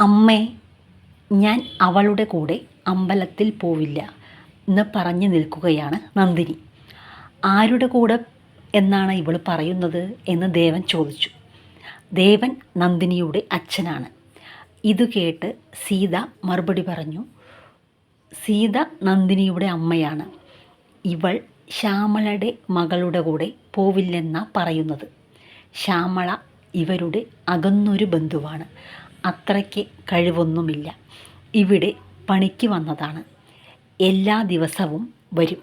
അമ്മേ ഞാൻ അവളുടെ കൂടെ അമ്പലത്തിൽ പോവില്ല എന്ന് പറഞ്ഞു നിൽക്കുകയാണ് നന്ദിനി. ആരുടെ കൂടെ എന്നാണ് ഇവൾ പറയുന്നത് എന്ന് ദേവൻ ചോദിച്ചു. ദേവൻ നന്ദിനിയുടെ അച്ഛനാണ്. ഇത് കേട്ട് സീത മറുപടി പറഞ്ഞു സീത നന്ദിനിയുടെ അമ്മയാണ്. ഇവൾ ശ്യാമളയുടെ മകളുടെ കൂടെ പോവില്ലെന്നാണ് പറയുന്നത്. ശ്യാമള ഇവരുടെ അകന്നൊരു ബന്ധുവാണ്. അത്രയ്ക്ക് കഴിവൊന്നുമില്ല. ഇവിടെ പണിക്ക് വന്നതാണ്. എല്ലാ ദിവസവും വരും.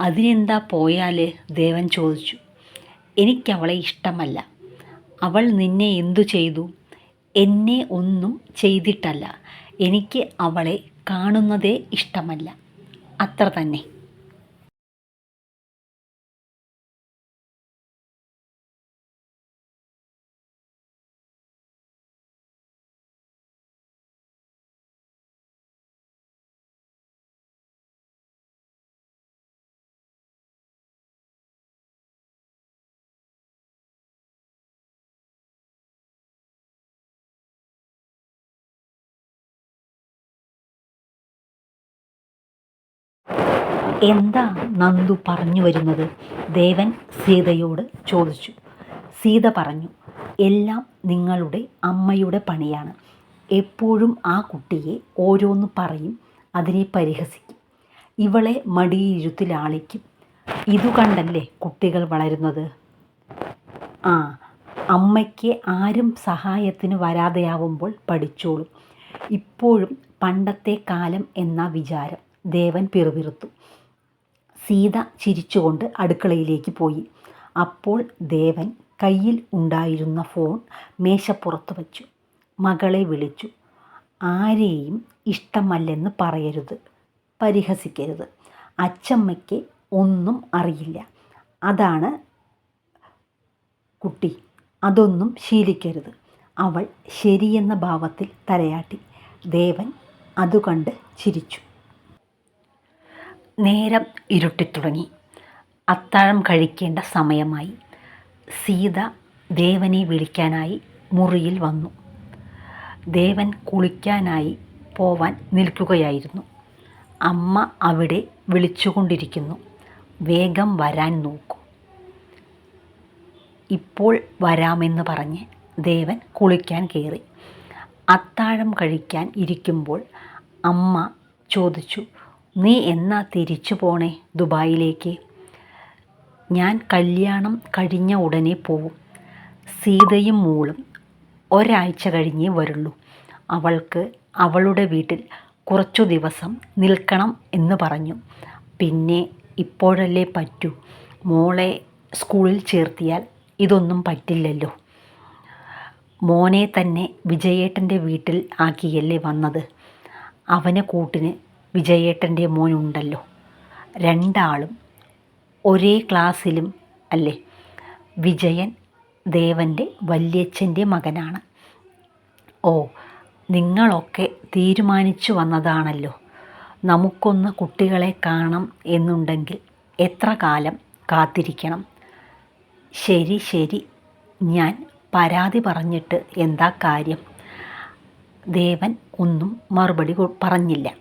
അതിനെന്താ പോയാൽ ദേവൻ ചോദിച്ചു. എനിക്കവളെ ഇഷ്ടമല്ല. അവൾ നിന്നെ എന്തു ചെയ്തു? എന്നെ ഒന്നും ചെയ്തിട്ടല്ല. എനിക്ക് അവളെ കാണുന്നതേ ഇഷ്ടമല്ല. അത്ര തന്നെ. എന്താ നന്ദു പറഞ്ഞു വരുന്നത്? ദേവൻ സീതയോട് ചോദിച്ചു. സീത പറഞ്ഞു എല്ലാം നിങ്ങളുടെ അമ്മയുടെ പണിയാണ്. എപ്പോഴും ആ കുട്ടിയെ ഓരോന്ന് പറയും അതിനെ പരിഹസിക്കും. ഇവളെ മടിയിരുത്തിലാളിക്കും. ഇതു കണ്ടല്ലേ കുട്ടികൾ വളരുന്നത്? ആ അമ്മയ്ക്ക് ആരും സഹായത്തിന് വരാതെയാവുമ്പോൾ പഠിച്ചോളും. ഇപ്പോഴും പണ്ടത്തെ കാലം എന്ന വിചാരം. ദേവൻ പിറുപിറുത്തു. സീത ചിരിച്ചുകൊണ്ട് അടുക്കളയിലേക്ക് പോയി. അപ്പോൾ ദേവൻ കയ്യിൽ ഉണ്ടായിരുന്ന ഫോൺ മേശപ്പുറത്ത് വച്ചു. മകളെ വിളിച്ചു. ആരെയും ഇഷ്ടമല്ലെന്ന് പറയരുത്. പരിഹസിക്കരുത്. അച്ചമ്മയ്ക്ക് ഒന്നും അറിയില്ല. അതാണ് കുട്ടി. അതൊന്നും ശീലിക്കരുത്. അവൾ ശരിയെന്ന ഭാവത്തിൽ തലയാട്ടി. ദേവൻ അതുകണ്ട് ചിരിച്ചു. നേരം ഇരുട്ടിത്തുടങ്ങി. അത്താഴം കഴിക്കേണ്ട സമയമായി. സീത ദേവനെ വിളിക്കാനായി മുറിയിൽ വന്നു. ദേവൻ കുളിക്കാനായി പോവാൻ നിൽക്കുകയായിരുന്നു. അമ്മ അവിടെ വിളിച്ചുകൊണ്ടിരിക്കുന്നു. വേഗം വരാൻ നോക്കൂ. ഇപ്പോൾ വരാമെന്ന് പറഞ്ഞ് ദേവൻ കുളിക്കാൻ കയറി. അത്താഴം കഴിക്കാൻ ഇരിക്കുമ്പോൾ അമ്മ ചോദിച്ചു നീ എന്നാ തിരിച്ചു പോണേ ദുബായിലേക്ക്? ഞാൻ കല്യാണം കഴിഞ്ഞ ഉടനെ പോവും. സീതയും മൂളും ഒരാഴ്ച കഴിഞ്ഞേ വരുള്ളൂ. അവൾക്ക് അവളുടെ വീട്ടിൽ കുറച്ചു ദിവസം നിൽക്കണം എന്ന് പറഞ്ഞു. പിന്നെ ഇപ്പോഴല്ലേ പറ്റൂ. മോളെ സ്കൂളിൽ ചേർത്തിയാൽ ഇതൊന്നും പറ്റില്ലല്ലോ. മോനെ തന്നെ വിജയേട്ടന്റെ വീട്ടിൽ ആക്കിയല്ലേ വന്നത്. അവനെ കൂട്ടിന് വിജയേട്ടന്റെ മോനുണ്ടല്ലോ. രണ്ടാളും ഒരേ ക്ലാസ്സിലും അല്ലേ? വിജയൻ ദേവന്റെ വല്യച്ഛന്റെ മകനാണ്. ഓ നിങ്ങളൊക്കെ തീരുമാനിച്ചു വന്നതാണല്ലോ. നമുക്കൊന്ന് കുട്ടികളെ കാണണം എന്നുണ്ടെങ്കിൽ എത്ര കാലം കാത്തിരിക്കണം? ശരി ശരി. ഞാൻ പരാതി പറഞ്ഞിട്ട് എന്താ കാര്യം? ദേവൻ ഒന്നും മറുപടി പറഞ്ഞില്ല.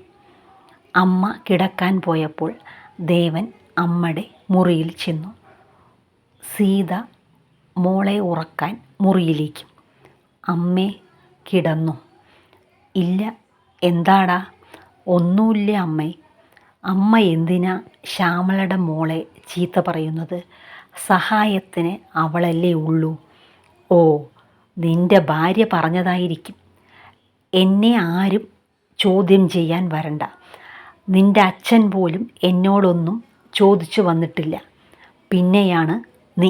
അമ്മ കിടക്കാൻ പോയപ്പോൾ ദേവൻ അമ്മയുടെ മുറിയിൽ ചെന്നു. സീത മോളെ ഉറക്കാൻ മുറിയിലേക്ക്. അമ്മേ കിടന്നു. ഇല്ല എന്താടാ? ഒന്നുമില്ല അമ്മേ. അമ്മ എന്തിനാ ശ്യാമളയുടെ മോളെ ചീത്ത പറയുന്നത്? സഹായത്തിന് അവളല്ലേ ഉള്ളൂ. ഓ നിന്റെ ഭാര്യ പറഞ്ഞതായിരിക്കും. എന്നെ ആരും ചോദ്യം ചെയ്യാൻ വരണ്ട. നിന്റെ അച്ഛൻ പോലും എന്നോടൊന്നും ചോദിച്ചു വന്നിട്ടില്ല. പിന്നെയാണ് നീ